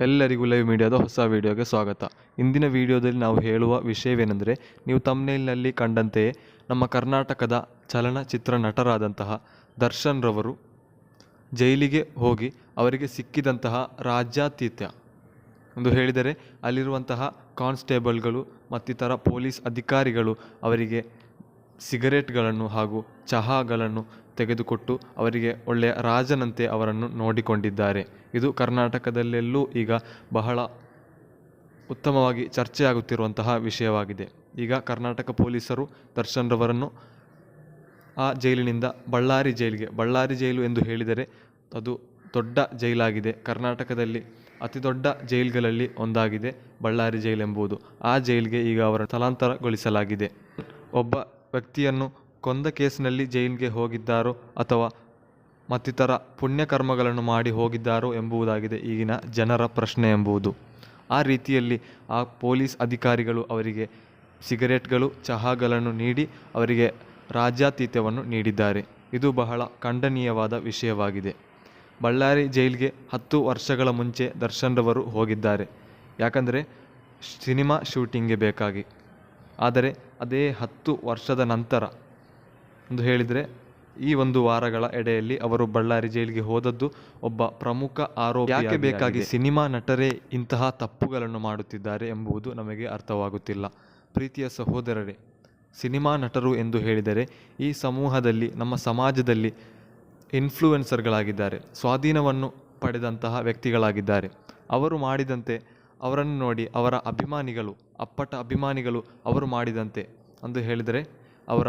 ಎಲ್ಲರಿಗೂ ಲೈವ್ ಮೀಡಿಯಾದ ಹೊಸ ವಿಡಿಯೋಗೆ ಸ್ವಾಗತ. ಇಂದಿನ ವಿಡಿಯೋದಲ್ಲಿ ನಾವು ಹೇಳುವ ವಿಷಯವೇನೆಂದರೆ, ನೀವು ತಮ್ನೇಲ್ನಲ್ಲಿ ಕಂಡಂತೆಯೇ ನಮ್ಮ ಕರ್ನಾಟಕದ ಚಲನಚಿತ್ರ ನಟರಾದಂತಹ ದರ್ಶನ್ ರವರು ಜೈಲಿಗೆ ಹೋಗಿ ಅವರಿಗೆ ಸಿಕ್ಕಿದಂತಹ ರಾಜ್ಯಾತೀತ್ಯ ಎಂದು ಹೇಳಿದರೆ, ಅಲ್ಲಿರುವಂತಹ ಕಾನ್ಸ್ಟೇಬಲ್ಗಳು ಮತ್ತಿತರ ಪೊಲೀಸ್ ಅಧಿಕಾರಿಗಳು ಅವರಿಗೆ ಸಿಗರೇಟ್ಗಳನ್ನು ಹಾಗೂ ಚಹಾಗಳನ್ನು ತೆಗೆದುಕೊಟ್ಟು ಅವರಿಗೆ ಒಳ್ಳೆಯ ರಾಜನಂತೆ ಅವರನ್ನು ನೋಡಿಕೊಂಡಿದ್ದಾರೆ. ಇದು ಕರ್ನಾಟಕದಲ್ಲೆಲ್ಲೂ ಈಗ ಬಹಳ ಉತ್ತಮವಾಗಿ ಚರ್ಚೆಯಾಗುತ್ತಿರುವಂತಹ ವಿಷಯವಾಗಿದೆ. ಈಗ ಕರ್ನಾಟಕ ಪೊಲೀಸರು ದರ್ಶನ್ ರವರನ್ನು ಆ ಜೈಲಿನಿಂದ ಬಳ್ಳಾರಿ ಜೈಲಿಗೆ, ಬಳ್ಳಾರಿ ಜೈಲು ಎಂದು ಹೇಳಿದರೆ ಅದು ದೊಡ್ಡ ಜೈಲಾಗಿದೆ. ಕರ್ನಾಟಕದಲ್ಲಿ ಅತಿ ದೊಡ್ಡ ಜೈಲ್ಗಳಲ್ಲಿ ಒಂದಾಗಿದೆ ಬಳ್ಳಾರಿ ಜೈಲೆಂಬುದು. ಆ ಜೈಲಿಗೆ ಈಗ ಅವರ ಸ್ಥಳಾಂತರಗೊಳಿಸಲಾಗಿದೆ. ಒಬ್ಬ ವ್ಯಕ್ತಿಯನ್ನು ಕೊಂದ ಕೇಸಿನಲ್ಲಿ ಜೈಲಿಗೆ ಹೋಗಿದ್ದಾರೋ ಅಥವಾ ಮತ್ತಿತರ ಪುಣ್ಯಕರ್ಮಗಳನ್ನು ಮಾಡಿ ಹೋಗಿದ್ದಾರೋ ಎಂಬುದಾಗಿದೆ ಈಗಿನ ಜನರ ಪ್ರಶ್ನೆ ಎಂಬುದು. ಆ ರೀತಿಯಲ್ಲಿ ಆ ಪೊಲೀಸ್ ಅಧಿಕಾರಿಗಳು ಅವರಿಗೆ ಸಿಗರೇಟ್ಗಳು, ಚಹಾಗಳನ್ನು ನೀಡಿ ಅವರಿಗೆ ರಾಜ್ಯಾತೀತ್ಯವನ್ನು ನೀಡಿದ್ದಾರೆ. ಇದು ಬಹಳ ಖಂಡನೀಯವಾದ ವಿಷಯವಾಗಿದೆ. ಬಳ್ಳಾರಿ ಜೈಲಿಗೆ ಹತ್ತು ವರ್ಷಗಳ ಮುಂಚೆ ದರ್ಶನ್ರವರು ಹೋಗಿದ್ದಾರೆ. ಯಾಕಂದರೆ ಸಿನಿಮಾ ಶೂಟಿಂಗ್ಗೆ ಬೇಕಾಗಿ. ಆದರೆ ಅದೇ ಹತ್ತು ವರ್ಷದ ನಂತರ ಎಂದು ಹೇಳಿದರೆ ಈ ಒಂದು ವಾರಗಳ ಎಡೆಯಲ್ಲಿ ಅವರು ಬಳ್ಳಾರಿ ಜೈಲಿಗೆ ಹೋದದ್ದು ಒಬ್ಬ ಪ್ರಮುಖ ಆರೋಪ ಯಾಕೆ ಬೇಕಾಗಿ ಸಿನಿಮಾ ನಟರೇ ಇಂತಹ ತಪ್ಪುಗಳನ್ನು ಮಾಡುತ್ತಿದ್ದಾರೆ ಎಂಬುದು ನಮಗೆ ಅರ್ಥವಾಗುತ್ತಿಲ್ಲ. ಪ್ರೀತಿಯ ಸಹೋದರರೇ ಸಿನಿಮಾ ನಟರು ಎಂದು ಹೇಳಿದರೆ ಈ ಸಮೂಹದಲ್ಲಿ ನಮ್ಮ ಸಮಾಜದಲ್ಲಿ ಇನ್ಫ್ಲೂಯೆನ್ಸರ್ಗಳಾಗಿದ್ದಾರೆ ಸ್ವಾಧೀನವನ್ನು ಪಡೆದಂತಹ ವ್ಯಕ್ತಿಗಳಾಗಿದ್ದಾರೆ. ಅವರು ಮಾಡಿದಂತೆ ಅವರನ್ನು ನೋಡಿ ಅವರ ಅಭಿಮಾನಿಗಳು, ಅಪ್ಪಟ ಅಭಿಮಾನಿಗಳು ಅವರು ಮಾಡಿದಂತೆ ಅಂದು ಹೇಳಿದರೆ, ಅವರ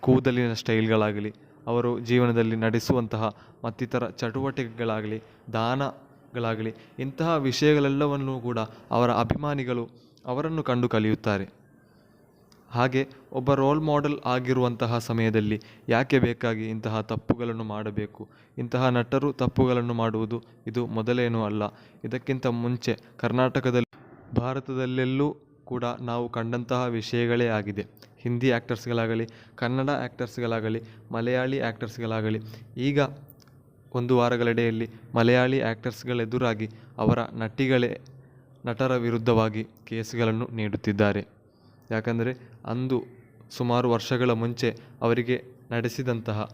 ಕೂದಲಿನ ಸ್ಟೈಲ್ಗಳಾಗಲಿ, ಅವರು ಜೀವನದಲ್ಲಿ ನಡೆಸುವಂತಹ ಮತ್ತಿತರ ಚಟುವಟಿಕೆಗಳಾಗಲಿ, ದಾನಗಳಾಗಲಿ, ಇಂತಹ ವಿಷಯಗಳೆಲ್ಲವನ್ನೂ ಕೂಡ ಅವರ ಅಭಿಮಾನಿಗಳು ಅವರನ್ನು ಕಂಡು ಕಲಿಯುತ್ತಾರೆ. ಹಾಗೆ ಒಬ್ಬ ರೋಲ್ ಮಾಡೆಲ್ ಆಗಿರುವಂತಹ ಸಮಯದಲ್ಲಿ ಯಾಕೆ ಬೇಕಾಗಿ ಇಂತಹ ತಪ್ಪುಗಳನ್ನು ಮಾಡಬೇಕು? ಇಂತಹ ನಟರು ತಪ್ಪುಗಳನ್ನು ಮಾಡುವುದು ಇದು ಮೊದಲೇನೂ ಅಲ್ಲ. ಇದಕ್ಕಿಂತ ಮುಂಚೆ ಕರ್ನಾಟಕದಲ್ಲಿ, ಭಾರತದಲ್ಲೆಲ್ಲೂ ಕೂಡ ನಾವು ಕಂಡಂತಹ ವಿಷಯಗಳೇ ಆಗಿದೆ. ಹಿಂದಿ ಆ್ಯಕ್ಟರ್ಸ್ಗಳಾಗಲಿ ಕನ್ನಡ ಆ್ಯಕ್ಟರ್ಸ್ಗಳಾಗಲಿ ಮಲಯಾಳಿ ಆ್ಯಕ್ಟರ್ಸ್ಗಳಾಗಲಿ ಈಗ ಒಂದು ವಾರಗಳೆಡೆಯಲ್ಲಿ ಮಲಯಾಳಿ ಆ್ಯಕ್ಟರ್ಸ್ಗಳೆದುರಾಗಿ ಅವರ ನಟಿಗಳೇ, ನಟರ ವಿರುದ್ಧವಾಗಿ ಕೇಸ್ಗಳನ್ನು ನೀಡುತ್ತಿದ್ದಾರೆ. ಯಾಕಂದರೆ ಅಂದು ಸುಮಾರು ವರ್ಷಗಳ ಮುಂಚೆ ಅವರಿಗೆ ನಡೆಸಿದಂತಹ,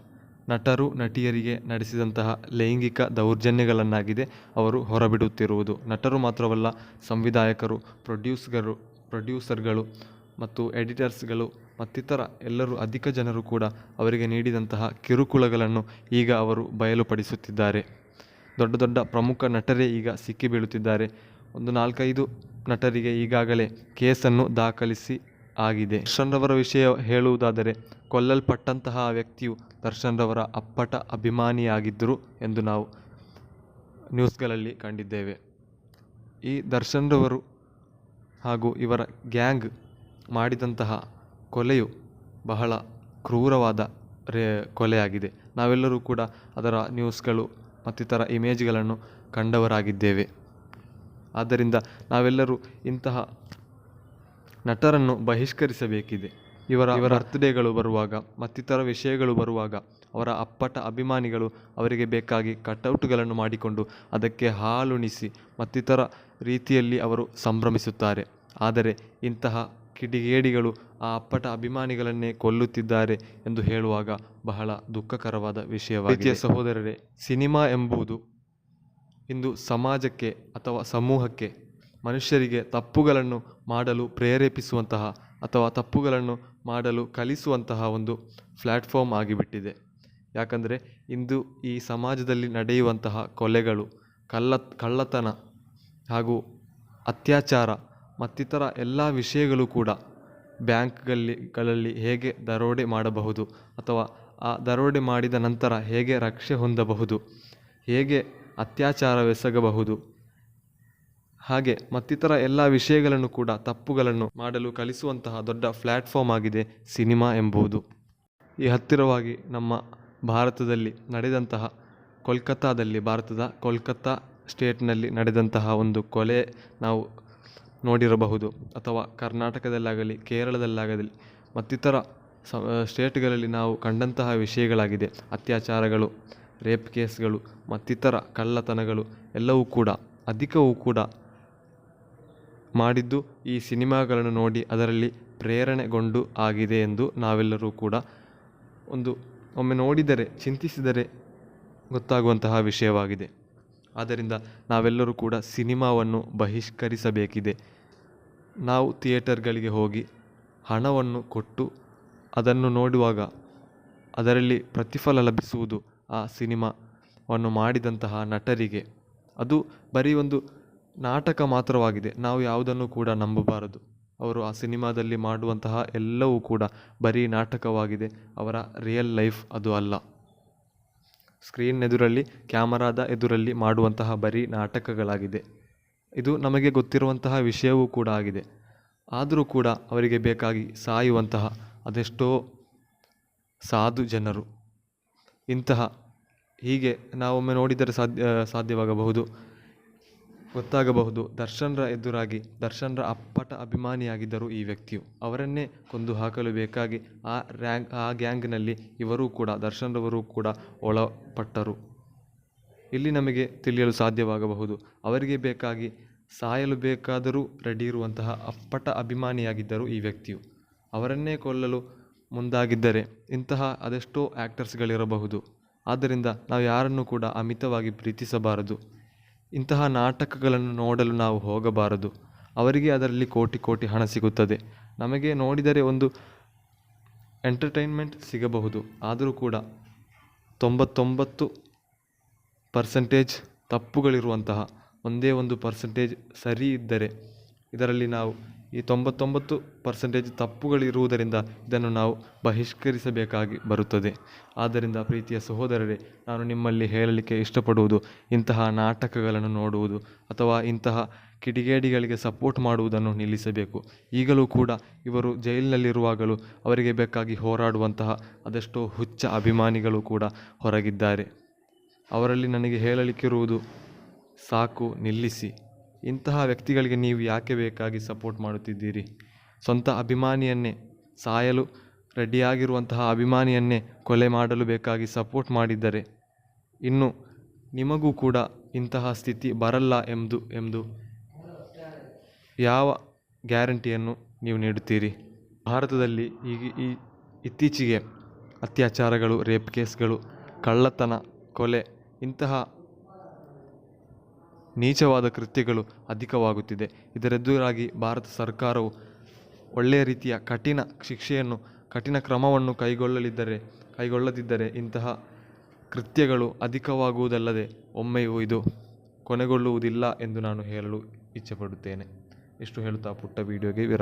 ನಟರು, ನಟಿಯರಿಗೆ ನಡೆಸಿದಂತಹ ಲೈಂಗಿಕ ದೌರ್ಜನ್ಯಗಳನ್ನಾಗಿದೆ ಅವರು ಹೊರಬಿಡುತ್ತಿರುವುದು. ನಟರು ಮಾತ್ರವಲ್ಲ, ಸಂವಿಧಾಯಕರು, ಪ್ರೊಡ್ಯೂಸ್ಗರು, ಪ್ರೊಡ್ಯೂಸರ್ಗಳು ಮತ್ತು ಎಡಿಟರ್ಸ್ಗಳು ಮತ್ತಿತರ ಎಲ್ಲರೂ ಅಧಿಕ ಜನರು ಕೂಡ ಅವರಿಗೆ ನೀಡಿದಂತಹ ಕಿರುಕುಳಗಳನ್ನು ಈಗ ಅವರು ಬಯಲುಪಡಿಸುತ್ತಿದ್ದಾರೆ. ದೊಡ್ಡ ದೊಡ್ಡ ಪ್ರಮುಖ ನಟರೇ ಈಗ ಸಿಕ್ಕಿಬೀಳುತ್ತಿದ್ದಾರೆ. ಒಂದು ನಾಲ್ಕೈದು ನಟರಿಗೆ ಈಗಾಗಲೇ ಕೇಸನ್ನು ದಾಖಲಿಸಿ ಆಗಿದೆ. ದರ್ಶನ್ರವರ ವಿಷಯ ಹೇಳುವುದಾದರೆ, ಕೊಲ್ಲಲ್ಪಟ್ಟಂತಹ ವ್ಯಕ್ತಿಯು ದರ್ಶನ್ರವರ ಅಪ್ಪಟ ಅಭಿಮಾನಿಯಾಗಿದ್ದರು ಎಂದು ನಾವು ನ್ಯೂಸ್ಗಳಲ್ಲಿ ಕಂಡಿದ್ದೇವೆ. ಈ ದರ್ಶನ್ರವರು ಹಾಗೂ ಇವರ ಗ್ಯಾಂಗ್ ಮಾಡಿದಂತಹ ಕೊಲೆಯು ಬಹಳ ಕ್ರೂರವಾದ ರೇ, ಕೊಲೆಯಾಗಿದೆ. ನಾವೆಲ್ಲರೂ ಕೂಡ ಅದರ ನ್ಯೂಸ್ಗಳು ಮತ್ತಿತರ ಇಮೇಜ್ಗಳನ್ನು ಕಂಡವರಾಗಿದ್ದೇವೆ. ಆದ್ದರಿಂದ ನಾವೆಲ್ಲರೂ ಇಂತಹ ನಟರನ್ನು ಬಹಿಷ್ಕರಿಸಬೇಕಿದೆ. ಇವರ ಇವರ ಬರ್ತ್ಡೇಗಳು ಬರುವಾಗ ಮತ್ತಿತರ ವಿಷಯಗಳು ಬರುವಾಗ ಅವರ ಅಪ್ಪಟ ಅಭಿಮಾನಿಗಳು ಅವರಿಗೆ ಬೇಕಾಗಿ ಕಟೌಟ್ಗಳನ್ನು ಮಾಡಿಕೊಂಡು ಅದಕ್ಕೆ ಹಾಲುಣಿಸಿ ಮತ್ತಿತರ ರೀತಿಯಲ್ಲಿ ಅವರು ಸಂಭ್ರಮಿಸುತ್ತಾರೆ. ಆದರೆ ಇಂತಹ ಕಿಡಿಗೇಡಿಗಳು ಆ ಅಪ್ಪಟ ಅಭಿಮಾನಿಗಳನ್ನೇ ಕೊಲ್ಲುತ್ತಿದ್ದಾರೆ ಎಂದು ಹೇಳುವಾಗ ಬಹಳ ದುಃಖಕರವಾದ ವಿಷಯವಾಗಿದೆ. ಸಹೋದರರೇ ಸಿನಿಮಾ ಎಂಬುದು ಇಂದು ಸಮಾಜಕ್ಕೆ ಅಥವಾ ಸಮೂಹಕ್ಕೆ ಮನುಷ್ಯರಿಗೆ ತಪ್ಪುಗಳನ್ನು ಮಾಡಲು ಪ್ರೇರೇಪಿಸುವಂತಹ ಅಥವಾ ತಪ್ಪುಗಳನ್ನು ಮಾಡಲು ಕಲಿಸುವಂತಹ ಒಂದು ಪ್ಲ್ಯಾಟ್ಫಾರ್ಮ್ ಆಗಿಬಿಟ್ಟಿದೆ. ಯಾಕಂದರೆ ಇಂದು ಈ ಸಮಾಜದಲ್ಲಿ ನಡೆಯುವಂತಹ ಕೊಲೆಗಳು ಕಳ್ಳ ಕಳ್ಳತನ ಹಾಗೂ ಅತ್ಯಾಚಾರ ಮತ್ತಿತರ ಎಲ್ಲ ವಿಷಯಗಳು ಕೂಡ ಬ್ಯಾಂಕ್ಗಳಲ್ಲಿ ಗಳಲ್ಲಿ ಹೇಗೆ ದರೋಡೆ ಮಾಡಬಹುದು ಅಥವಾ ಆ ದರೋಡೆ ಮಾಡಿದ ನಂತರ ಹೇಗೆ ರಕ್ಷೆ ಹೊಂದಬಹುದು, ಹೇಗೆ ಅತ್ಯಾಚಾರವೆಸಗಬಹುದು. ಹಾಗೆ ಮತ್ತಿತರ ಎಲ್ಲ ವಿಷಯಗಳನ್ನು ಕೂಡ ತಪ್ಪುಗಳನ್ನು ಮಾಡಲು ಕಲಿಸುವಂತಹ ದೊಡ್ಡ ಪ್ಲ್ಯಾಟ್ಫಾರ್ಮ್ ಆಗಿದೆ ಸಿನಿಮಾ ಎಂಬುದು ಈ ಹತ್ತಿರವಾಗಿ ನಮ್ಮ ಭಾರತದಲ್ಲಿ ನಡೆದಂತಹ ಕೋಲ್ಕತ್ತಾದಲ್ಲಿ, ಭಾರತದ ಕೋಲ್ಕತ್ತಾ ಸ್ಟೇಟ್ನಲ್ಲಿ ನಡೆದಂತಹ ಒಂದು ಕೊಲೆ ನಾವು ನೋಡಿರಬಹುದು. ಅಥವಾ ಕರ್ನಾಟಕದಲ್ಲಾಗಲಿ, ಕೇರಳದಲ್ಲಾಗಲಿ, ಮತ್ತಿತರ ಸ, ಸ್ಟೇಟ್ಗಳಲ್ಲಿ ನಾವು ಕಂಡಂತಹ ವಿಷಯಗಳಾಗಿದೆ. ಅತ್ಯಾಚಾರಗಳು ರೇಪ್ ಕೇಸ್ಗಳು ಮತ್ತಿತರ ಕಳ್ಳತನಗಳು ಎಲ್ಲವೂ ಕೂಡ, ಅಧಿಕವೂ ಕೂಡ ಮಾಡಿದ್ದು ಈ ಸಿನಿಮಾಗಳನ್ನು ನೋಡಿ ಅದರಲ್ಲಿ ಪ್ರೇರಣೆಗೊಂಡು ಆಗಿದೆ ಎಂದು ನಾವೆಲ್ಲರೂ ಕೂಡ ಒಂದು ಒಮ್ಮೆ ನೋಡಿದರೆ, ಚಿಂತಿಸಿದರೆ ಗೊತ್ತಾಗುವಂತಹ ವಿಷಯವಾಗಿದೆ. ಆದ್ದರಿಂದ ನಾವೆಲ್ಲರೂ ಕೂಡ ಸಿನಿಮಾವನ್ನು ಬಹಿಷ್ಕರಿಸಬೇಕಿದೆ. ನಾವು ಥಿಯೇಟರ್ಗಳಿಗೆ ಹೋಗಿ ಹಣವನ್ನು ಕೊಟ್ಟು ಅದನ್ನು ನೋಡುವಾಗ ಅದರಲ್ಲಿ ಪ್ರತಿಫಲ ಲಭಿಸುವುದು ಆ ಸಿನಿಮಾವನ್ನು ಮಾಡಿದಂತಹ ನಟರಿಗೆ ಅದು ಬರೀ ಒಂದು ನಾಟಕ ಮಾತ್ರವಾಗಿದೆ. ನಾವು ಯಾವುದನ್ನು ಕೂಡ ನಂಬಬಾರದು. ಅವರು ಆ ಸಿನಿಮಾದಲ್ಲಿ ಮಾಡುವಂತಹ ಎಲ್ಲವೂ ಕೂಡ ಬರೀ ನಾಟಕವಾಗಿದೆ. ಅವರ ರಿಯಲ್ ಲೈಫ್ ಅದು ಅಲ್ಲ. ಸ್ಕ್ರೀನ್ ಎದುರಲ್ಲಿ, ಕ್ಯಾಮರಾದ ಎದುರಲ್ಲಿ ಮಾಡುವಂತಹ ಬರೀ ನಾಟಕಗಳಾಗಿದೆ. ಇದು ನಮಗೆ ಗೊತ್ತಿರುವಂತಹ ವಿಷಯವೂ ಕೂಡ ಆಗಿದೆ. ಆದರೂ ಕೂಡ ಅವರಿಗೆ ಬೇಕಾಗಿ ಸಾಯುವಂತಹ ಅದೆಷ್ಟೋ ಸಾಧು ಜನರು ಇಂತಹ ಹೀಗೆ ನಾವೊಮ್ಮೆ ನೋಡಿದರೆ ಸಾಧ್ಯ ಸಾಧ್ಯವಾಗಬಹುದು. ಗೊತ್ತಾಗಬಹುದು. ದರ್ಶನ್ರ ಎದುರಾಗಿ, ದರ್ಶನ್ರ ಅಪ್ಪಟ ಅಭಿಮಾನಿಯಾಗಿದ್ದರು ಈ ವ್ಯಕ್ತಿಯು. ಅವರನ್ನೇ ಕೊಂದು ಹಾಕಲು ಬೇಕಾಗಿ ಆ ರ್ಯಾಂಕ್ ಆ ಗ್ಯಾಂಗ್ನಲ್ಲಿ ಇವರೂ ಕೂಡ, ದರ್ಶನ್ರವರು ಕೂಡ ಒಳಪಟ್ಟರು. ಇಲ್ಲಿ ನಮಗೆ ತಿಳಿಯಲು ಸಾಧ್ಯವಾಗಬಹುದು. ಅವರಿಗೆ ಬೇಕಾಗಿ ಸಾಯಲು ಬೇಕಾದರೂ ರೆಡಿ ಇರುವಂತಹ ಅಪ್ಪಟ ಅಭಿಮಾನಿಯಾಗಿದ್ದರು ಈ ವ್ಯಕ್ತಿಯು. ಅವರನ್ನೇ ಕೊಲ್ಲಲು ಮುಂದಾಗಿದ್ದರೆ ಇಂತಹ ಅದೆಷ್ಟೋ ಆ್ಯಕ್ಟರ್ಸ್ಗಳಿರಬಹುದು ಆದ್ದರಿಂದ ನಾವು ಯಾರನ್ನು ಕೂಡ ಅಮಿತವಾಗಿ ಪ್ರೀತಿಸಬಾರದು. ಇಂತಹ ನಾಟಕಗಳನ್ನು ನೋಡಲು ನಾವು ಹೋಗಬಾರದು. ಅವರಿಗೆ ಅದರಲ್ಲಿ ಕೋಟಿ ಕೋಟಿ ಹಣ ಸಿಗುತ್ತದೆ. ನಮಗೆ ನೋಡಿದರೆ ಒಂದು ಎಂಟರ್ಟೈನ್ಮೆಂಟ್ ಸಿಗಬಹುದು. ಆದರೂ ಕೂಡ ತೊಂಬತ್ತೊಂಬತ್ತು ಪರ್ಸೆಂಟೇಜ್ ತಪ್ಪುಗಳಿರುವಂತಹ, ಒಂದೇ ಒಂದು ಪರ್ಸೆಂಟೇಜ್ ಸರಿ ಇದ್ದರೆ ಇದರಲ್ಲಿ ನಾವು ಈ ತೊಂಬತ್ತೊಂಬತ್ತು ಪರ್ಸೆಂಟೇಜ್ ತಪ್ಪುಗಳಿರುವುದರಿಂದ ಇದನ್ನು ನಾವು ಬಹಿಷ್ಕರಿಸಬೇಕಾಗಿ ಬರುತ್ತದೆ. ಆದ್ದರಿಂದ ಪ್ರೀತಿಯ ಸಹೋದರರೇ, ನಾನು ನಿಮ್ಮಲ್ಲಿ ಹೇಳಲಿಕ್ಕೆ ಇಷ್ಟಪಡುವುದು ಇಂತಹ ನಾಟಕಗಳನ್ನು ನೋಡುವುದು ಅಥವಾ ಇಂತಹ ಕಿಡಿಗೇಡಿಗಳಿಗೆ ಸಪೋರ್ಟ್ ಮಾಡುವುದನ್ನು ನಿಲ್ಲಿಸಬೇಕು. ಈಗಲೂ ಕೂಡ ಇವರು ಜೈಲಿನಲ್ಲಿರುವಾಗಲೂ ಅವರಿಗೆ ಬೇಕಾಗಿ ಹೋರಾಡುವಂತಹ ಅದೆಷ್ಟೋ ಹುಚ್ಚ ಅಭಿಮಾನಿಗಳು ಕೂಡ ಹೊರಗಿದ್ದಾರೆ. ಅವರಲ್ಲಿ ನನಗೆ ಹೇಳಲಿಕ್ಕಿರುವುದು, ಸಾಕು, ನಿಲ್ಲಿಸಿ. ಇಂತಹ ವ್ಯಕ್ತಿಗಳಿಗೆ ನೀವು ಯಾಕೆ ಬೇಕಾಗಿ ಸಪೋರ್ಟ್ ಮಾಡುತ್ತಿದ್ದೀರಿ? ಸ್ವಂತ ಅಭಿಮಾನಿಯನ್ನೇ ಸಾಯಲು ರೆಡಿಯಾಗಿರುವಂತಹ ಅಭಿಮಾನಿಯನ್ನೇ ಕೊಲೆ ಮಾಡಲು ಬೇಕಾಗಿ ಸಪೋರ್ಟ್ ಮಾಡಿದ್ದರೆ ಇನ್ನು ನಿಮಗೂ ಕೂಡ ಇಂತಹ ಸ್ಥಿತಿ ಬರಲ್ಲ ಎಂದು ಎಂದು ಯಾವ ಗ್ಯಾರಂಟಿಯನ್ನು ನೀವು ನೀಡುತ್ತೀರಿ? ಭಾರತದಲ್ಲಿ ಈಗ ಈ ಇತ್ತೀಚೆಗೆ ಅತ್ಯಾಚಾರಗಳು ರೇಪ್ ಕೇಸ್ಗಳು ಕಳ್ಳತನ, ಕೊಲೆ ಇಂತಹ ನೀಚವಾದ ಕೃತ್ಯಗಳು ಅಧಿಕವಾಗುತ್ತಿದೆ. ಇದರೆದುರಾಗಿ ಭಾರತ ಸರ್ಕಾರವು ಒಳ್ಳೆಯ ರೀತಿಯ ಕಠಿಣ ಶಿಕ್ಷೆಯನ್ನು, ಕಠಿಣ ಕ್ರಮವನ್ನು ಕೈಗೊಳ್ಳಲಿದ್ದರೆ, ಕೈಗೊಳ್ಳದಿದ್ದರೆ ಇಂತಹ ಕೃತ್ಯಗಳು ಅಧಿಕವಾಗುವುದಲ್ಲದೆ ಒಮ್ಮೆಯೂ ಇದು ಕೊನೆಗೊಳ್ಳುವುದಿಲ್ಲ ಎಂದು ನಾನು ಹೇಳಲು ಇಚ್ಛೆಪಡುತ್ತೇನೆ. ಇಷ್ಟು ಹೇಳುತ್ತಾ ಪುಟ್ಟ ವಿಡಿಯೋಗೆ ವಿರಾಮ